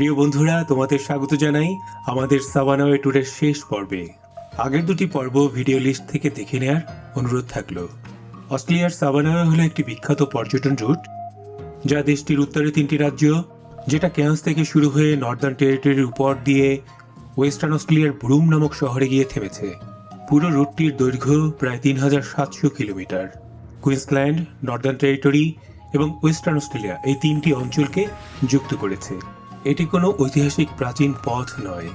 প্রিয় বন্ধুরা, তোমাদের স্বাগত জানাই আমাদের সাবানাওয়ে ট্যুরের শেষ পর্বে। আগের দুটি পর্ব ভিডিও লিস্ট থেকে দেখে নেয়ার অনুরোধ থাকল। অস্ট্রেলিয়ার সাবানাওয়ে হলো একটি বিখ্যাত পর্যটন রুট, যা দেশটির উত্তরে তিনটি রাজ্য, যেটা ক্যান্স থেকে শুরু হয়ে নর্দার্ন টেরিটরির উপর দিয়ে ওয়েস্টার্ন অস্ট্রেলিয়ার ব্রুম নামক শহরে গিয়ে থেমেছে। পুরো রুটটির দৈর্ঘ্য প্রায় তিন হাজার সাতশো কিলোমিটার। কুইন্সল্যান্ড, নর্দার্ন টেরিটরি এবং ওয়েস্টার্ন অস্ট্রেলিয়া এই তিনটি অঞ্চলকে যুক্ত করেছে। এটি কোনো ঐতিহাসিক প্রাচীন পথ নয়,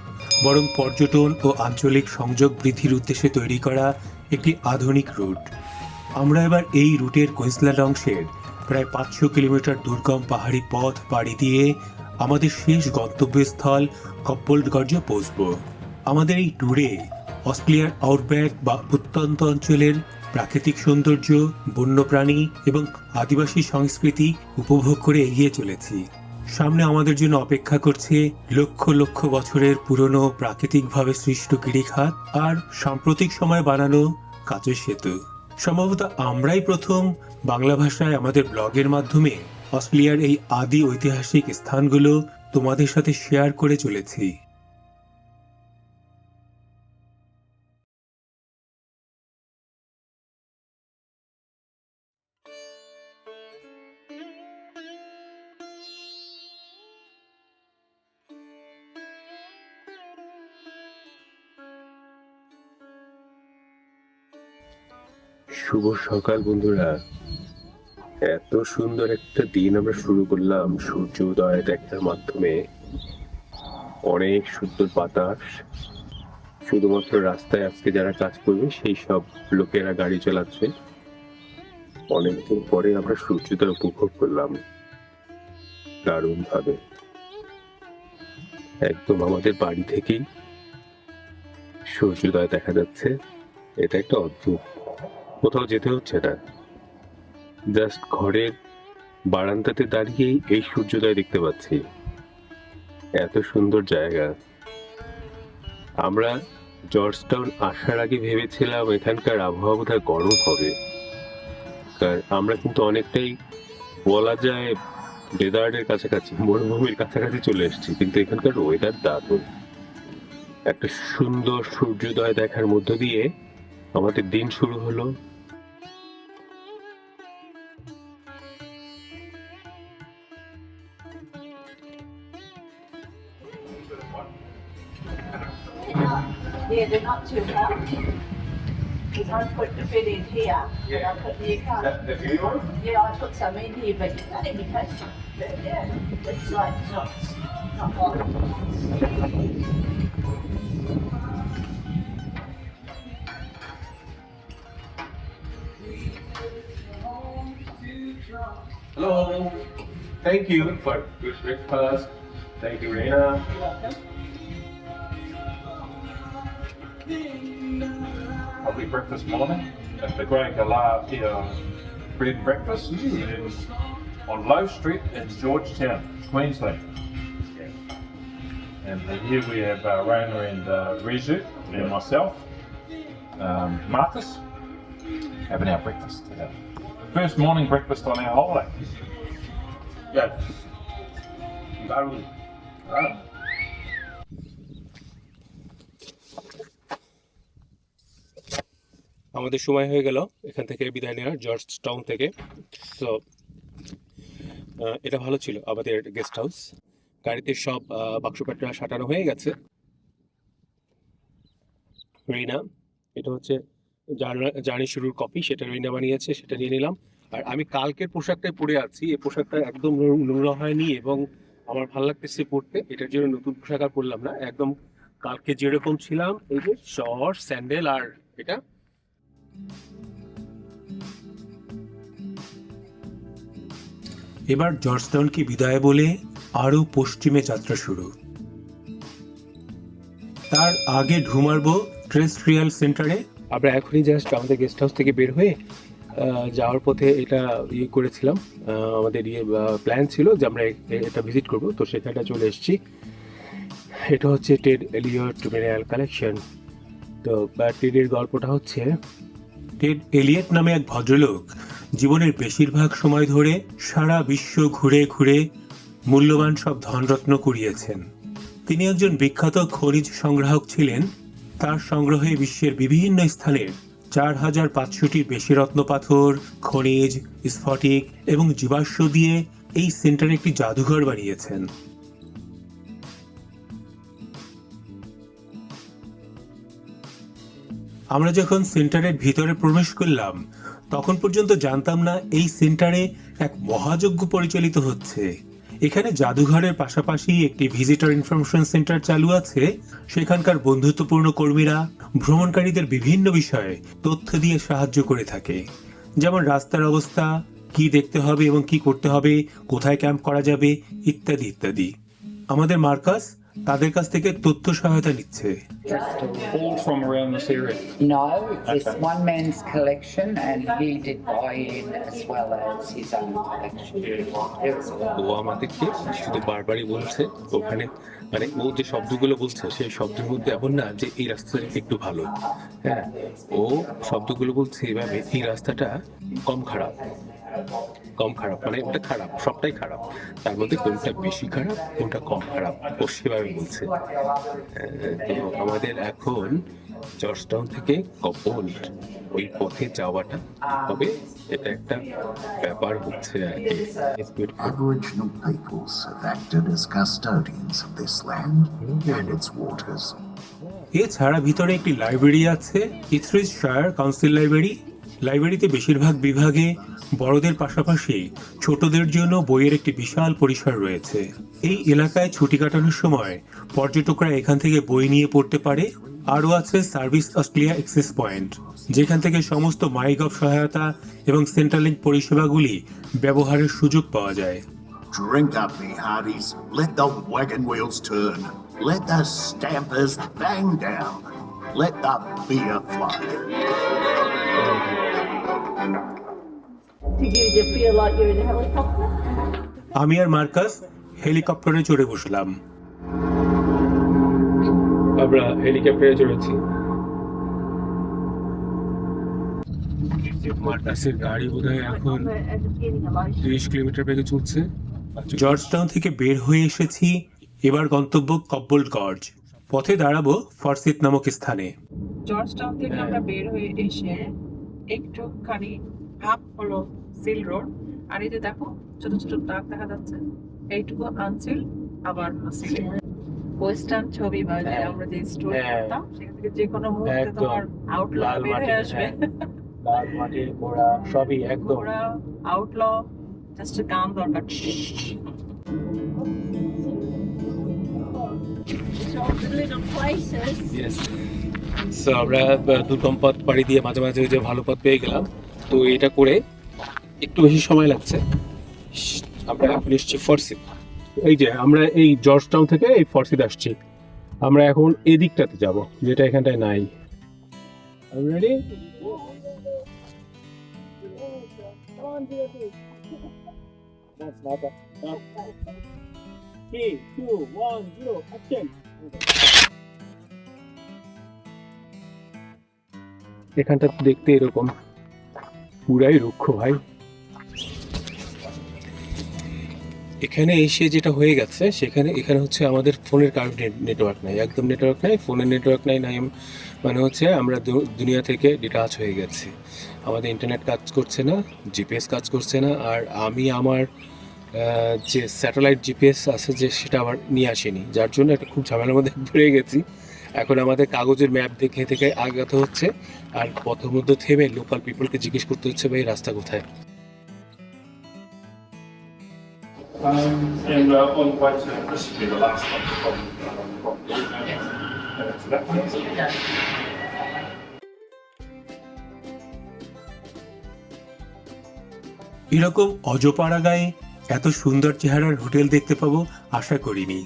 বরং পর্যটন ও আঞ্চলিক সংযোগ বৃদ্ধির উদ্দেশ্যে তৈরি করা একটি আধুনিক রুট। আমরা এবার এই রুটের কুইন্সল্যান্ড অংশের প্রায় পাঁচশো কিলোমিটার দুর্গম পাহাড়ি পথ পাড়ি দিয়ে আমাদের শেষ গন্তব্যস্থল কপ্পলগঞ্জে পৌঁছব। আমাদের এই ট্যুরে অস্ট্রেলিয়ার আউটব্যাক বা প্রত্যন্ত অঞ্চলের প্রাকৃতিক সৌন্দর্য, বন্যপ্রাণী এবং আদিবাসী সংস্কৃতি উপভোগ করে এগিয়ে চলেছি। সামনে আমাদের জন্য অপেক্ষা করছে লক্ষ লক্ষ বছরের পুরনো প্রাকৃতিকভাবে সৃষ্ট গিরিখাত আর সাম্প্রতিক সময় বানানো কাচের সেতু। সম্ভবত আমরাই প্রথম বাংলা ভাষায় আমাদের ব্লগের মাধ্যমে অস্ট্রেলিয়ার এই আদি ঐতিহাসিক স্থানগুলো তোমাদের সাথে শেয়ার করে চলেছি। শুভ সকাল, বন্ধুরা। এত সুন্দর একটা দিন আমরা শুরু করলাম সূর্য উদয় দেখার মাধ্যমে। অনেক সুন্দর বাতাস। শুধুমাত্র রাস্তায় আজকে যারা কাজ করবে, সেই সব লোকেরা গাড়ি চালাচ্ছে। অনেকদিন পরে আমরা সূর্যোদয় উপভোগ করলাম। দারুণ ভাবে একদম আমাদের বাড়ি থেকেই সূর্যোদয় দেখা যাচ্ছে। এটা একটা অদ্ভুত কোথাও যেতে হচ্ছে না। জাস্ট ঘরের বারান্দাতে দাঁড়িয়েই এই সূর্যোদয় দেখতে পাচ্ছি। এত সুন্দর জায়গা। আমরা জর্জটাউন আসার আগে ভেবেছিলাম এখানকার আবহাওয়া বোধহয় গরম হবে। আমরা কিন্তু অনেকটাই বলা যায় ডেজার্টের কাছাকাছি, মরুভূমির কাছাকাছি চলে এসেছি, কিন্তু এখানকার ওয়েদার দারুণ। একটা সুন্দর সূর্যোদয় দেখার মধ্য দিয়ে আমাদের দিন শুরু হলো। Not too hot. Because I put the bit in here, and I put the account. The new one? Yeah, I put some in here, but that didn't be tasty. But yeah, it's like not, not hot. Hello. Thank you for good breakfast. Thank you, Rena. You're welcome. Lovely breakfast morning at the Galah here bread and breakfast on Low Street in Georgetown, Queensland. And here we have uh, Rona and uh, Rezu and myself, um, Marcus, having our breakfast today. First morning breakfast on our holiday. Yeah. Darun. আমাদের সময় হয়ে গেল। এখান থেকে বিদায় নেওয়ার George town থেকে so এটা ভালো ছিল আমাদের গেস্ট হাউস গাড়িতে সব আহ, বাক্সপাটরা সাঁটানো হয়ে গেছে। রিনা এটা হচ্ছে জার্নি শুরুর কপি সেটা রিনা বানিয়েছে সেটা নিয়ে নিলাম। আর আমি কালকের পোশাকটাই পরে আছি এই পোশাকটা একদম নোংরা হয়নি এবং আমার ভালো লাগতেছে পরতে। এটার জন্য নতুন পোশাক আর পরলাম না। একদম কালকে যেরকম ছিলাম এই যে শর্ট স্যান্ডেল আর এটা। এবার জর্জটাউনকে বিদায় বলে আরও পশ্চিমে যাত্রা শুরু। তার আগে ঢুমারবো ট্রেস্ট্রিয়াল সেন্টারে। আমরা এখনই জাস্ট আমাদের গেস্ট হাউস থেকে বের হয়ে যাওয়ার পথে এটা ইয়ে করেছিলাম। আমাদের ইয়ে প্ল্যান ছিল যে আমরা এটা ভিজিট করব। তো সেখানে চলে এসেছি। এটা হচ্ছে টেড এলিয়ট মিনারেল কালেকশন তো টেডের গল্পটা হচ্ছে টেড এলিয়ট নামে এক ভদ্রলোক জীবনের বেশিরভাগ সময় ধরে সারা বিশ্ব ঘুরে ঘুরে মূল্যবান সব ধনরত্ন কুড়িয়েছেন। তিনি একজন বিখ্যাত খনিজ সংগ্রাহক ছিলেন। তার সংগ্রহে বিশ্বের বিভিন্ন স্থানের চার হাজার পাঁচশোটির বেশি রত্নপাথর খনিজ, স্ফটিক এবং জীবাশ্ম দিয়ে এই সেন্টারে একটি জাদুঘর বানিয়েছেন। আমরা যখন সেন্টারের ভিতরে প্রবেশ করলাম, তখন পর্যন্ত জানতাম না এই সেন্টারে এক মহাযজ্ঞ পরিচালিত হচ্ছে। এখানে জাদুঘরের পাশাপাশি একটি ভিজিটর ইনফরমেশন সেন্টার চালু আছে। সেখানকার বন্ধুত্বপূর্ণ কর্মীরা, ভ্রমণকারীদের বিভিন্ন বিষয়ে তথ্য দিয়ে সাহায্য করে থাকে। যেমন রাস্তার অবস্থা, কি দেখতে হবে এবং কি করতে হবে, কোথায় ক্যাম্প করা যাবে, ইত্যাদি ইত্যাদি। আমাদের মার্কাস তাদের কাছ থেকে তথ্য সহায়তা নিচ্ছে All from around this area. No, it's Okay. one man's collection and he did buy in as well as his own collection. It was ও আমাদেরকে শুধু বারবারই বলছে ওখানে মানে ও যে শব্দগুলো বলছে সেই শব্দের মধ্যে এমন না যে এই রাস্তাটা একটু ভালো হ্যাঁ ও শব্দগুলো বলছে এভাবে এই রাস্তাটা কম খারাপ কম খারাপ মানে ওটা খারাপ সবটাই খারাপ। তার মধ্যে কোনটা বেশি খারাপ কোনটা কম খারাপ ও সেভাবে বলছে। তো আমাদের এখন জর্জটাউন থেকে কপল ওই পথে যাওয়াটা তবে এটা একটা ব্যাপার হচ্ছে আর কি। Aboriginal peoples have acted as custodians of this land and its waters. এছাড়া ভিতরে একটি লাইব্রেরি আছে ইথরিস শায়ার কাউন্সিল লাইব্রেরি লাইব্রেরিতে বেশিরভাগ বিভাগে বড়দের পাশাপাশি ছোটদের জন্য বইয়ের একটি বিশাল পরিসর রয়েছে এই এলাকায় ছুটি কাটানোর সময় পর্যটকরা এখান থেকে বই নিয়ে পড়তে পারে আরও আছে সার্ভিস অস্ট্রেলিয়া এক্সেস পয়েন্ট যেখান থেকে সমস্ত মাইগভ সহায়তা এবং সেন্ট্রালিংক পরিষেবাগুলি ব্যবহারের সুযোগ পাওয়া যায় Drink up, me hearties. Let the wagon wheels turn. Let the stampers bang down. Let the beer flow. Did you just feel like you're in a helicopter? আমি আর মার্কাস হেলিকপ্টারে চড়ে বসলাম। আমরা হেলিকপ্টারে চড়েছি। মার্কাসের গাড়ি বোধহয় এখন. তিরিশ কিলোমিটার বেগে চলছে। জর্জটাউন থেকে বের হয়ে এসেছি এবার গন্তব্য কব্বল গর্জ। পথে দাঁড়াবো ফরসিত নামক স্থানে। জর্জটাউন থেকে আমরা বের হয়ে এসে একটুখানি আপ হলো সিল রোড আর এই যে দেখো ছোট ছোট দাগ দেখা যাচ্ছে। এইটুকু আনসিল আবার সিল ওয়েস্টার্ন ছবি বা যে আমরা যে স্টোরি হ্যাঁ। করতাম সেখান থেকে যে কোনো মুহূর্তে তোমার আউটল লাল বের মাটি, হয়ে আসবে। লাল মাটি ঘোড়া সবই একদম। ওরা আউটল জাস্ট গান দরকার। Places. ইয়েস সো আমরা দুর্গম পথ পাড়ি দিয়ে মাঝে মাঝে যে ভালো পথ পেয়ে গেলাম। তো এটা করে একটু বেশি সময় লাগছে। আমরা এখন এসছি ফরসিদ এই যে, আমরা এই জর্জ টাউন থেকে এই ফরসিদ আসছি। আমরা এখন এদিকটাতে দিকটাতে যাব, যেটা এখানটায় নাই। রেডি এখানটা দেখতে এরকম। পুরাই রুক্ষ ভাই। এখানে এসে যেটা হয়ে গেছে, সেখানে, এখানে হচ্ছে আমাদের ফোনের কারোর নেটওয়ার্ক নাই। একদম নেটওয়ার্ক নাই, ফোনের নেটওয়ার্ক নাই নাই মানে হচ্ছে আমরা দুনিয়া থেকে ডিটাচ হয়ে গেছি। আমাদের ইন্টারনেট কাজ করছে না জিপিএস কাজ করছে না, আর আমি আমার যে স্যাটেলাইট জিপিএস আছে যে সেটা আবার নিয়ে আসিনি, যার জন্য একটা খুব ঝামেলার মধ্যে পড়ে গেছি। এখন আমাদের কাগজের ম্যাপ দেখে থেকে আগাতে হচ্ছে আর মধ্যে থেমে লোকাল পিপলকে জিজ্ঞেস করতে হচ্ছে, ভাই, রাস্তা কোথায়. এরকম অজপাড়া গায়ে এত সুন্দর চেহারার হোটেল দেখতে পাবো, আশা করিনি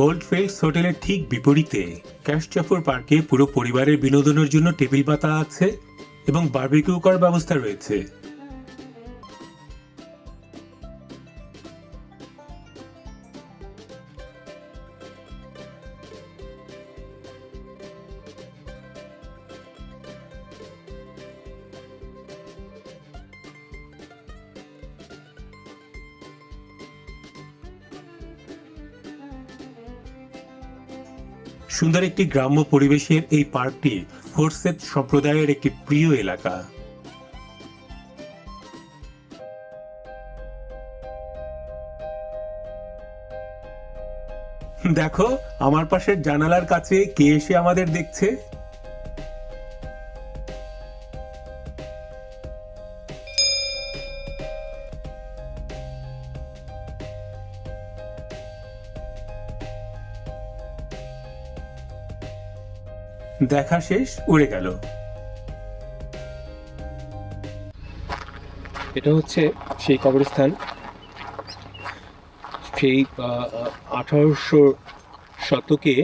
গোল্ডফিল্ডস হোটেলের ঠিক বিপরীতে ক্যাশচাফর পার্কে পুরো পরিবারের বিনোদনের জন্য টেবিল পাতা আছে এবং বার্বিকিউ করার ব্যবস্থা রয়েছে। সুন্দর একটি গ্রাম্য পরিবেশের এই পার্কটি ফোরসেত সম্প্রদায়ের একটি প্রিয় এলাকা। দেখো, আমার পাশের জানালার কাছে কে এসে আমাদের দেখছে? দেখা শেষ, উড়ে গেল। এটা হচ্ছে সেই কবরস্থান। সেই আঠারোশো শতকে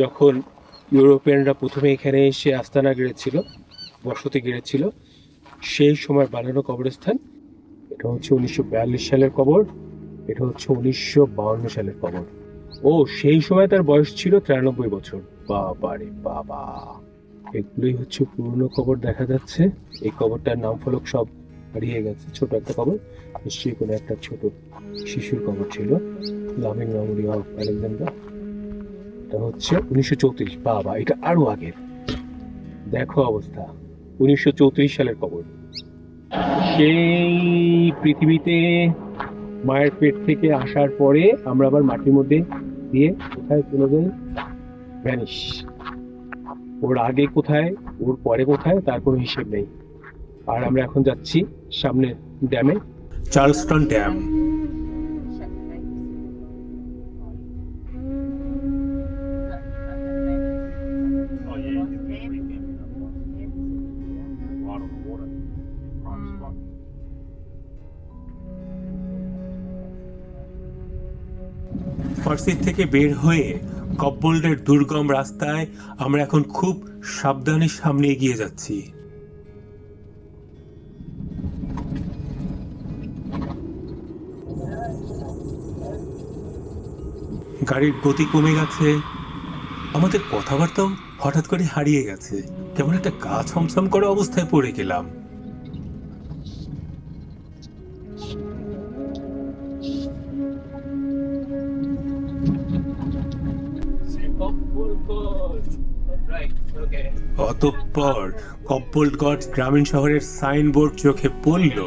যখন ইউরোপিয়ানরা প্রথমে এখানে এসে আস্তানা গেড়েছিল, বসতি গেড়েছিল, সেই সময় বানানো কবরস্থান, এটা হচ্ছে উনিশশো বিয়াল্লিশ সালের কবর, এটা হচ্ছে উনিশশো সালের কবর। ও, সেই সময় তার বয়স ছিল তিরানব্বই বছর। বাবা রে বাবা। এগুলোই হচ্ছে পুরনো কবর দেখা যাচ্ছে। এই কবরটার নাম ফলক সব হারিয়ে গেছে। ছোট একটা কবর নিশ্চয়ই কোনো একটা ছোট শিশুর কবর ছিল। Loving memory of Alexander. এটা হচ্ছে উনিশশো চৌত্রিশ। বাবা, এটা আরও আগের। দেখো অবস্থা। উনিশশো চৌত্রিশ সালের কবর সেই পৃথিবীতে মায়ের পেট থেকে আসার পরে আমরা আবার মাটির মধ্যে দিয়ে কোথায় চলে যাই ভ্যানিশ। ওর আগে কোথায়, ওর পরে কোথায় তার কোনো হিসেব নেই। আর আমরা এখন যাচ্ছি সামনে ড্যামে। Charleston dam. ফার্সির থেকে বের হয়ে কপবোল্ডের দুর্গম রাস্তায় আমরা এখন খুব সাবধানে সামনে এগিয়ে যাচ্ছি। গাড়ির গতি কমে গেছে। আমাদের কথাবার্তাও হঠাৎ করে হারিয়ে গেছে। কেমন একটা গা ছমছম করা অবস্থায় পড়ে গেলাম। কপ্পলগঞ্জ গ্রামীণ শহরের সাইনবোর্ড চোখে পড়ল।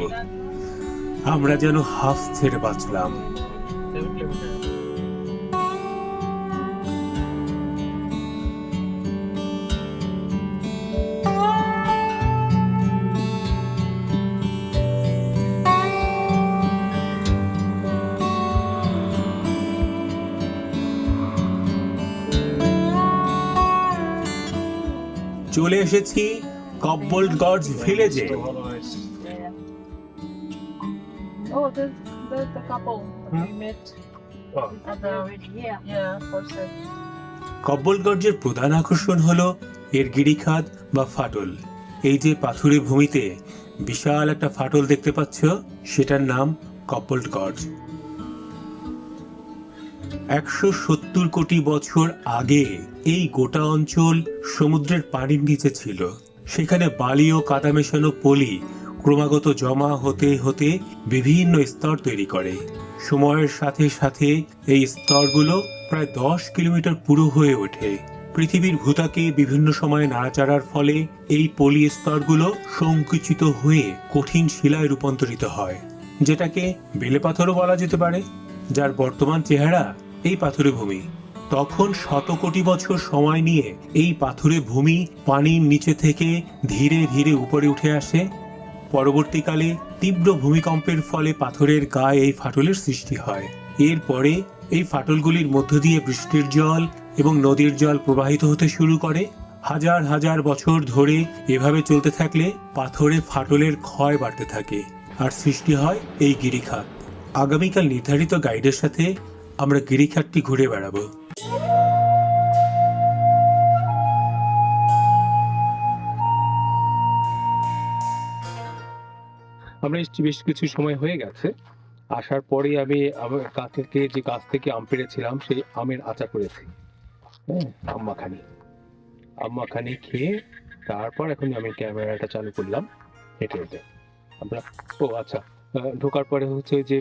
আমরা যেন হাফ ছেড়ে বাঁচলাম। চলে এসেছি কব্বলগঞ্জ ভিলেজে। Oh, the couple we met. Oh, at the yeah. For কব্বলগঞ্জের প্রধান আকর্ষণ হলো এর গিরিখাত বা ফাটল। এই যে পাথুরে ভূমিতে বিশাল একটা ফাটল দেখতে পাচ্ছ সেটার নাম কব্বলগঞ্জ একশো সত্তর কোটি বছর আগে এই গোটা অঞ্চল সমুদ্রের পানির নিচে ছিল। সেখানে বালি ও কাদা মেশানো পলি ক্রমাগত জমা হতে হতে বিভিন্ন স্তর তৈরি করে। সময়ের সাথে সাথে এই স্তরগুলো প্রায় দশ কিলোমিটার পুরো হয়ে ওঠে। পৃথিবীর ভূতাকে বিভিন্ন সময়ে নাড়াচাড়ার ফলে এই পলি স্তরগুলো সংকুচিত হয়ে কঠিন শিলায় রূপান্তরিত হয়, যেটাকে বেলে পাথরও বলা যেতে পারে, যার বর্তমান চেহারা এই পাথুরে ভূমি তখন শত কোটি বছর সময় নিয়ে এই পাথুরে ভূমি পানির নিচে থেকে ধীরে ধীরে উপরে উঠে আসে। পরবর্তীকালে তীব্র ভূমিকম্পের ফলে পাথরের গায়ে এই ফাটলের সৃষ্টি হয়। এরপরে এই ফাটলগুলির মধ্য দিয়ে বৃষ্টির জল এবং নদীর জল প্রবাহিত হতে শুরু করে। হাজার হাজার বছর ধরে এভাবে চলতে থাকলে পাথরে ফাটলের ক্ষয় বাড়তে থাকে আর সৃষ্টি হয় এই গিরিখাত। আগামীকাল নির্ধারিত গাইডের সাথে আমরা গিরিখাতটি ঘুরে বেড়াবো। আমার বেশ কিছু সময় হয়ে গেছে। আসার পরে আমি আমার গাছ যে গাছ থেকে আম পেড়েছিলাম, সেই আমের আচার করেছি। হ্যাঁ আম্মাখানি আম্মাখানি খেয়ে তারপর এখন আমি ক্যামেরাটা চালু করলাম হেঁটে হেঁটে। আমরা, ও আচ্ছা ঢোকার পরে হচ্ছে যে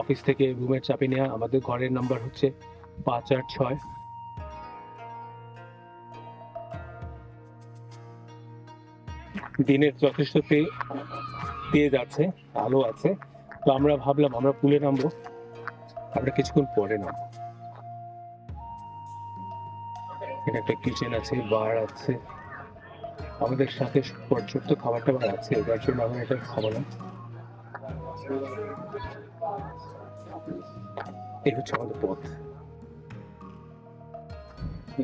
অফিস থেকে রুমের চাপে নেওয়া আমাদের ঘরের নাম্বার হচ্ছে পাঁচ আট ছয়। দিনের যথেষ্ট তেজ আছে আলো আছে। তো আমরা ভাবলাম আমরা পুলে নামবো, আমরা কিছুক্ষণ পরে নামবো। এখানে একটা কিচেন আছে বার আছে। আমাদের সাথে পর্যাপ্ত খাবার টাবার আছে, যার জন্য আমরা এটা খাব না। এই হচ্ছে আমাদের পথ।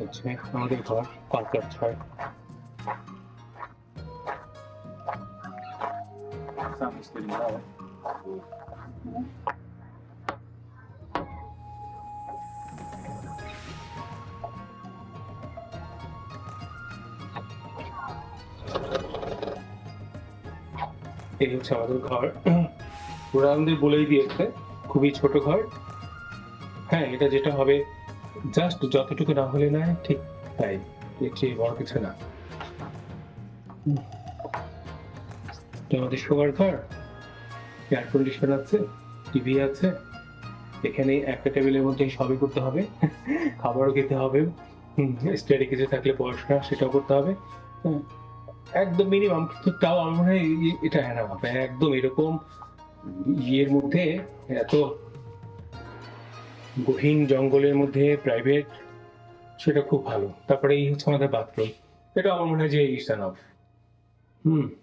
হচ্ছে আমাদের ঘর পাঁচ ছয় Sun's getting lower. এই হচ্ছে আমাদের ঘর ওরা আমাদের বলেই দিয়েছে, খুবই ছোট ঘর। হ্যাঁ এটা যেটা হবে জাস্ট যতটুকু না হলে না ঠিক তাই। এর বড় কিছু না। আমাদের শোবার ঘর? এয়ার কন্ডিশন আছে টিভি আছে, এখানে একটা টেবিলের মধ্যে সবই করতে হবে, খাবারও খেতে হবে স্টাডি কিছু থাকলে পড়াশোনা সেটাও করতে হবে একদম মিনিমাম কিন্তু তাও আমার মনে হয় এটা হ্যাঁ হবে একদম এরকম ইয়ের মধ্যে, এত গহীন জঙ্গলের মধ্যে প্রাইভেট সেটা খুব ভালো, তারপরে এই হচ্ছে আমাদের বাথরুম এটা আমার মনে হয় যে ইস হুম।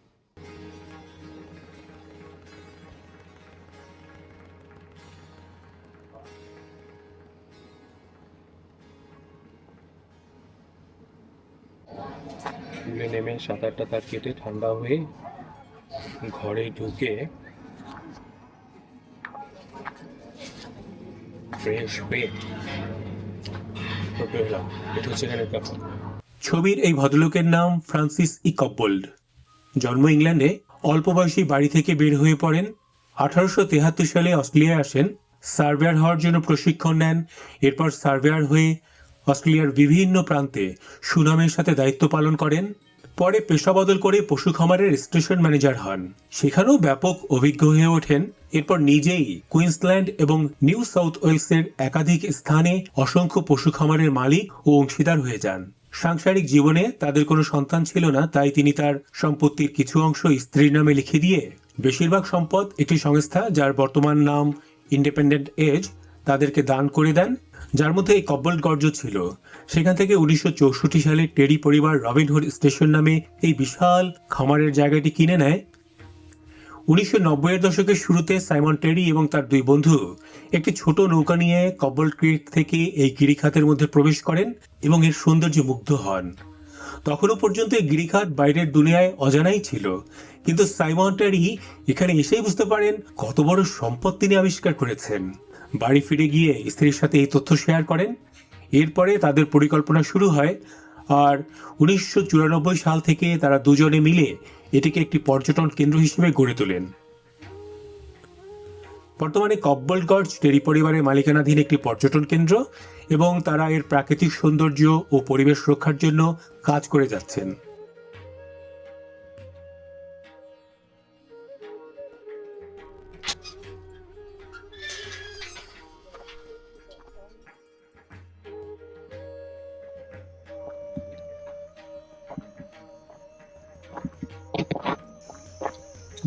পুলে নেমে সাঁতার টাতার কেটে ঠান্ডা হয়ে ঘরে ঢুকে ফ্রেশ হয়ে ছবির এই ভদ্রলোকের নাম ফ্রান্সিস ই কপবোল্ড জন্ম ইংল্যান্ডে, অল্প বয়সী বাড়ি থেকে বের হয়ে পড়েন। আঠারোশো তেহাত্তর সালে অস্ট্রেলিয়ায় আসেন। সার্ভেয়ার হওয়ার জন্য প্রশিক্ষণ নেন। এরপর সার্ভেয়ার হয়ে অস্ট্রেলিয়ার বিভিন্ন প্রান্তে সুনামের সাথে দায়িত্ব পালন করেন। পরে পেশা বদল করে পশু খামারের স্টেশন ম্যানেজার হন। সেখানেও ব্যাপক অভিজ্ঞ হয়ে ওঠেন। এরপর নিজেই কুইন্সল্যান্ড এবং নিউ সাউথ ওয়েলসের একাধিক স্থানে অসংখ্য পশু খামারের মালিক ও অংশীদার হয়ে যান। সাংসারিক জীবনে তাদের কোনো সন্তান ছিল না, তাই তিনি তার সম্পত্তির কিছু অংশ স্ত্রীর নামে লিখে দিয়ে বেশিরভাগ সম্পদ একটি সংস্থা যার বর্তমান নাম ইন্ডিপেন্ডেন্ট এজ তাদেরকে দান করে দেন। যার মধ্যে এই কব্বল গর্জ ছিল। সেখান থেকে উনিশশো চৌষট্টি সালে টেরি পরিবার রবিনহুড স্টেশন নামে এই বিশাল খামারের জায়গাটি কিনে নেয়। উনিশশো নব্বইয়ের দশকের শুরুতে সাইমন টেরি এবং তার দুই বন্ধু একটি ছোট নৌকা নিয়ে কব্বল ক্রিক থেকে এই গিরিখাতের মধ্যে প্রবেশ করেন এবং এর সৌন্দর্যে মুগ্ধ হন। তখনও পর্যন্ত এই গিরিখাত বাইরের দুনিয়ায় অজানাই ছিল। কিন্তু সাইমন টেরি এখানে এসেই বুঝতে পারেন কত বড় সম্পদ তিনি আবিষ্কার করেছেন। বাড়ি ফিরে গিয়ে স্ত্রীর সাথে এই তথ্য শেয়ার করেন। এরপরে তাদের পরিকল্পনা শুরু হয় আর উনিশশো চুরানব্বই সাল থেকে তারা দুজনে মিলে এটিকে একটি পর্যটন কেন্দ্র হিসেবে গড়ে তোলেন। বর্তমানে কব্বলগঞ্জ টেরি পরিবারের মালিকানাধীন একটি পর্যটন কেন্দ্র এবং তারা এর প্রাকৃতিক সৌন্দর্য ও পরিবেশ রক্ষার জন্য কাজ করে যাচ্ছেন।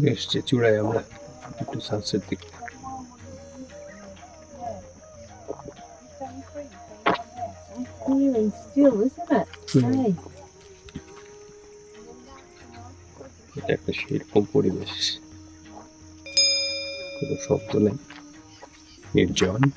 এসছে চূড়ায় আমরা একটু সানসেট দেখতে. এটা একটা সেরকম পরিবেশ। কোনো শব্দ নেই। নির্জন।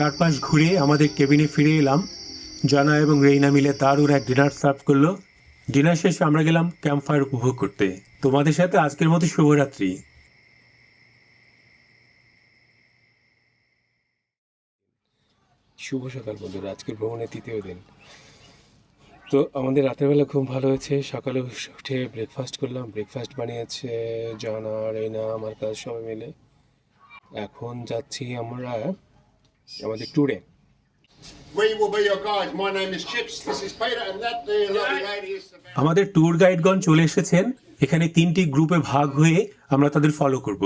চারপাশ ঘুরে আমাদের কেবিনে ফিরে এলাম। জানা এবং রেইনা মিলে তার দারুণ এক ডিনার সার্ভ করল। ডিনার শেষে আমরা গেলাম ক্যাম্প ফায়ার উপভোগ করতে। তোমাদের সাথে আজকের মতো শুভরাত্রি। শুভ সকাল বন্ধুরা, আজকের ভ্রমণের তৃতীয় দিন। তো আমাদের রাতের বেলা খুব ভালো হয়েছে। সকালে উঠে ব্রেকফাস্ট করলাম। ব্রেকফাস্ট বানিয়েছে জানা রেনা আমার কাজ সবাই মিলে। এখন যাচ্ছি আমরা আমাদের ট্যুরে আমাদের ট্যুর গাইডগণ চলে এসেছেন। এখানে তিনটি গ্রুপে ভাগ হয়ে আমরা তাদের ফলো করব।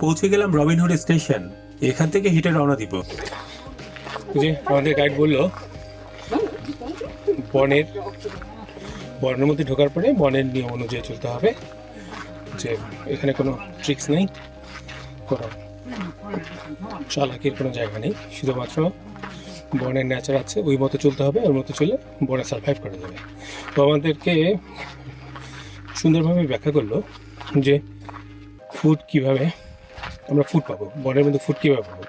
পৌঁছে গেলাম রবিনহুড স্টেশন। এখান থেকে হেঁটে রওনা দিব। যে আমাদের গাইড বলল বনের বনের মধ্যে ঢোকার পরে বনের নিয়ম অনুযায়ী চলতে হবে। যে এখানে কোনো ট্রিক্স নেই। কোনো চালাকির কোনো জায়গা নেই। শুধুমাত্র বনের নেচার আছে, ওই মতো চলতে হবে, ওর মতো চলে বনে সার্ভাইভ করা যাবে। তো আমাদেরকে সুন্দরভাবে ব্যাখ্যা করল যে ফুড কীভাবে আমরা ফুড পাবো। বনের মধ্যে ফুড কীভাবে পাবো?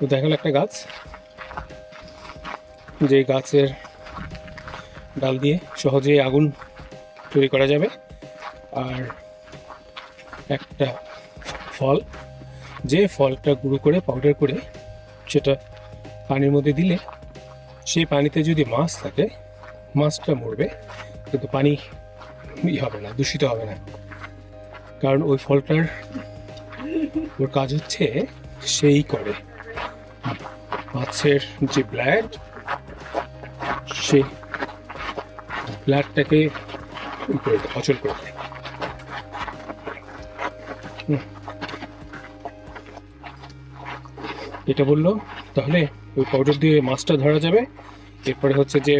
তো দেখা গেলো একটা গাছ। যে গাছের ডাল দিয়ে সহজেই আগুন তৈরি করা যাবে। আর একটা ফল, যে ফলটা গুঁড়ো করে পাউডার করে সেটা পানির মধ্যে দিলে সেই পানিতে যদি মাছ থাকে, মাছটা মরবে, কিন্তু পানি ই হবে না, দূষিত হবে না। কারণ ওই ফলটার ওর কাজ হচ্ছে সেই করে। মাছের যে ব্লাড সে ব্লাডটাকে অচল করে দেয়। এটা বলল তাহলে ওই পাউডার দিয়ে মাছটা ধরা যাবে। এরপরে হচ্ছে যে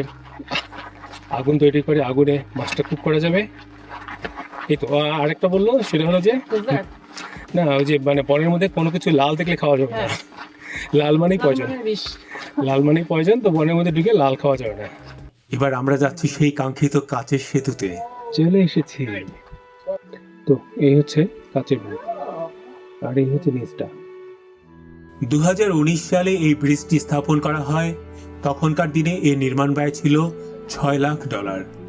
আগুন তৈরি করে আগুনে মাছটা কুক করা যাবে। এই তো আরেকটা বলল সেটা হলো যে না ওই যে মানে বনের মধ্যে কোনো কিছু লাল দেখলে খাওয়া যাবে না। লাল মানেই পয়জন লাল মানেই পয়জন তো বনের মধ্যে ঢুকে লাল খাওয়া যাবে না। এবার আমরা যাচ্ছি সেই কাঙ্ক্ষিত কাচের সেতুতে। চলে এসেছি। তো এই হচ্ছে কাচের আর এই হচ্ছে নিচটা। দু হাজার উনিশ সালে এই ব্রিজটি স্থাপন করা হয়। তখনকার দিনে এর নির্মাণ ব্যয় ছিল ছয় লাখ ডলার।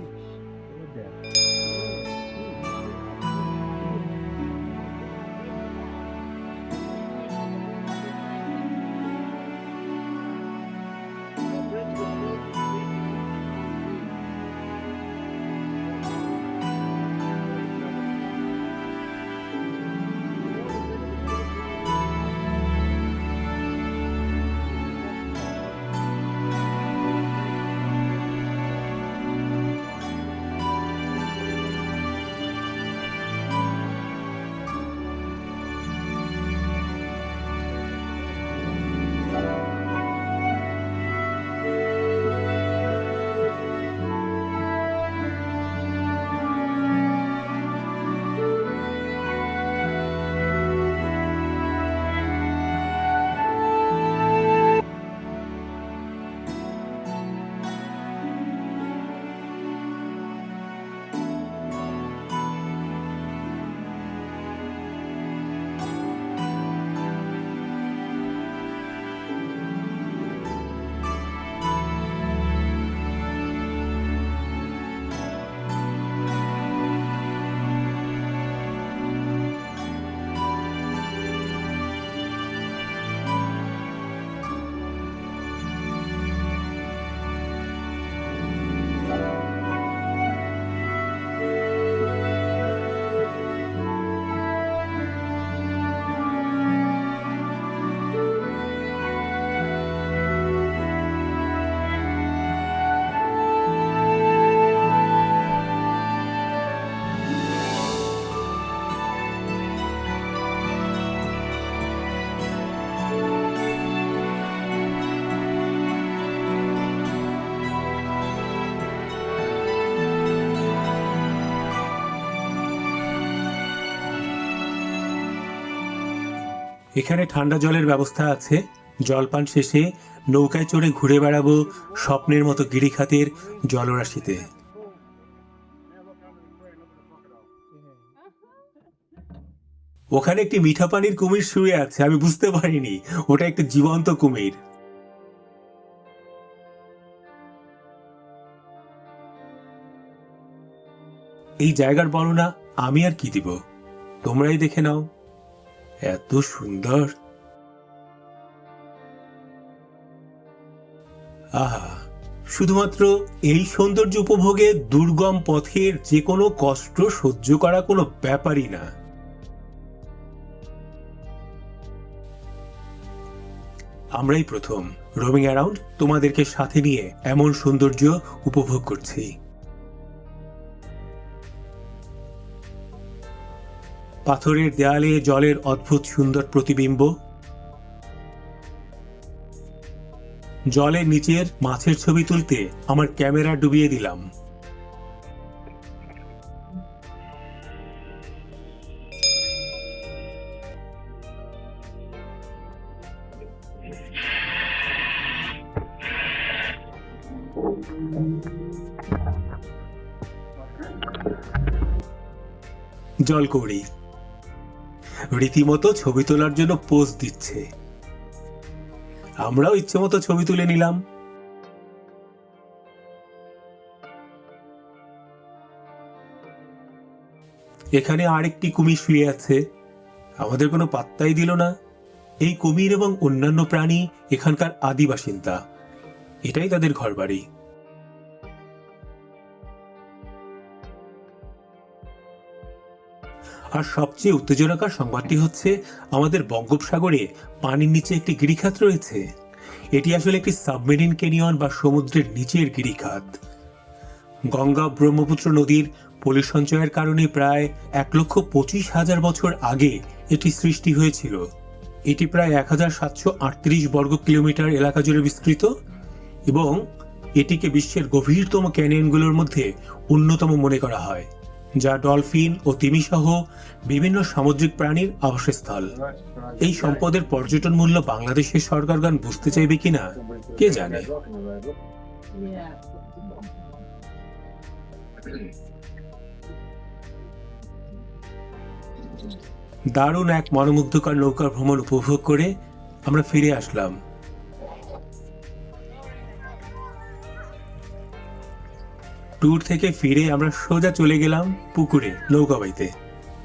এখানে ঠান্ডা জলের ব্যবস্থা আছে। জলপান শেষে নৌকায় চড়ে ঘুরে বেড়াবো স্বপ্নের মতো গিরিখাতের জলরাশিতে। ওখানে একটি মিঠা পানির কুমির শুয়ে আছে, আমি বুঝতে পারিনি। ওটা একটি জীবন্ত কুমির। এই জায়গার বর্ণনা আমি আর কি দিব? তোমরাই দেখে নাও। এত সুন্দর। আহা, শুধুমাত্র এই সৌন্দর্য উপভোগে দুর্গম পথের যে কোনো কষ্ট সহ্য করা কোনো ব্যাপারই না। আমরাই প্রথম রোমিং অ্যারাউন্ড তোমাদেরকে সাথে নিয়ে এমন সৌন্দর্য উপভোগ করছি। পাথরের দেয়ালে জলের অদ্ভুত সুন্দর প্রতিবিম্ব। জলের নিচের মাছের ছবি তুলতে আমার ক্যামেরা ডুবিয়ে দিলাম। জলকৌড়ি রীতিমতো ছবি তোলার জন্য পোজ দিচ্ছে। আমরাও ইচ্ছে মতো ছবি তুলে নিলাম। এখানে আরেকটি কুমির শুয়ে আছে। আমাদের কোনো পাত্তাই দিল না। এই কুমির এবং অন্যান্য প্রাণী এখানকার আদি বাসিন্দা এটাই তাদের ঘরবাড়ি। আর সবচেয়ে উত্তেজনকার সংবাদটি হচ্ছে আমাদের বঙ্গোপসাগরে পানির নিচে একটি গিরিখাত রয়েছে। এটি আসলে একটি সাবমেরিন কেনিয়ন বা সমুদ্রের নিচের গিরিখাত। গঙ্গা ব্রহ্মপুত্র নদীর পলি সঞ্চয়ের কারণে প্রায় এক লক্ষ পঁচিশ হাজার বছর আগে এটি সৃষ্টি হয়েছিল। এটি প্রায় এক হাজার সাতশো আটত্রিশ বর্গ কিলোমিটার এলাকা জুড়ে বিস্তৃত এবং এটিকে বিশ্বের গভীরতম ক্যানিয়নগুলোর মধ্যে অন্যতম মনে করা হয়। যা ডলফিন ও তিমিসহ বিভিন্ন সামুদ্রিক প্রাণীর আবাসস্থল এই সম্পদের পর্যটন মূল্য বাংলাদেশের সরকারগণ বুঝতে চাইবে কিনা, কে জানে. দারুণ এক মনোমুগ্ধকর নৌকা ভ্রমণ উপভোগ করে আমরা ফিরে আসলাম ট্যুর থেকে ফিরে আমরা সোজা চলে গেলাম পুকুরে, নৌকা বাইতে।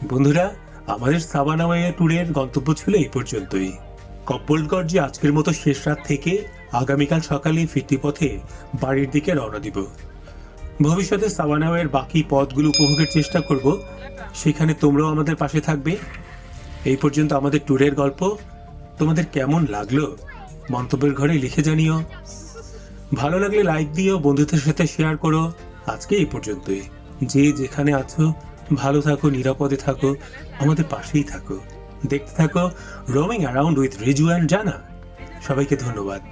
বন্ধুরা, আমাদের সাবানাওয়া ট্যুরের গন্তব্য ছিল এই পর্যন্তই। কপ্পলগড় যে আজকের মতো শেষ রাত থেকে আগামীকাল সকালে ফিরতি পথে বাড়ির দিকে রওনা দিব। ভবিষ্যতে সাবানাওয়ের বাকি পথগুলো উপভোগের চেষ্টা করব। সেখানে তোমরাও আমাদের পাশে থাকবে। এই পর্যন্ত আমাদের ট্যুরের গল্প। তোমাদের কেমন লাগল মন্তব্যের ঘরে লিখে জানিও। ভালো লাগলে লাইক দিও, বন্ধুদের সাথে শেয়ার করো। আজকে এই পর্যন্তই। যে যেখানে আছো, ভালো থাকো, নিরাপদে থাকো, আমাদের পাশেই থাকো। দেখতে থাকো roaming around with Riju and জানা সবাইকে ধন্যবাদ।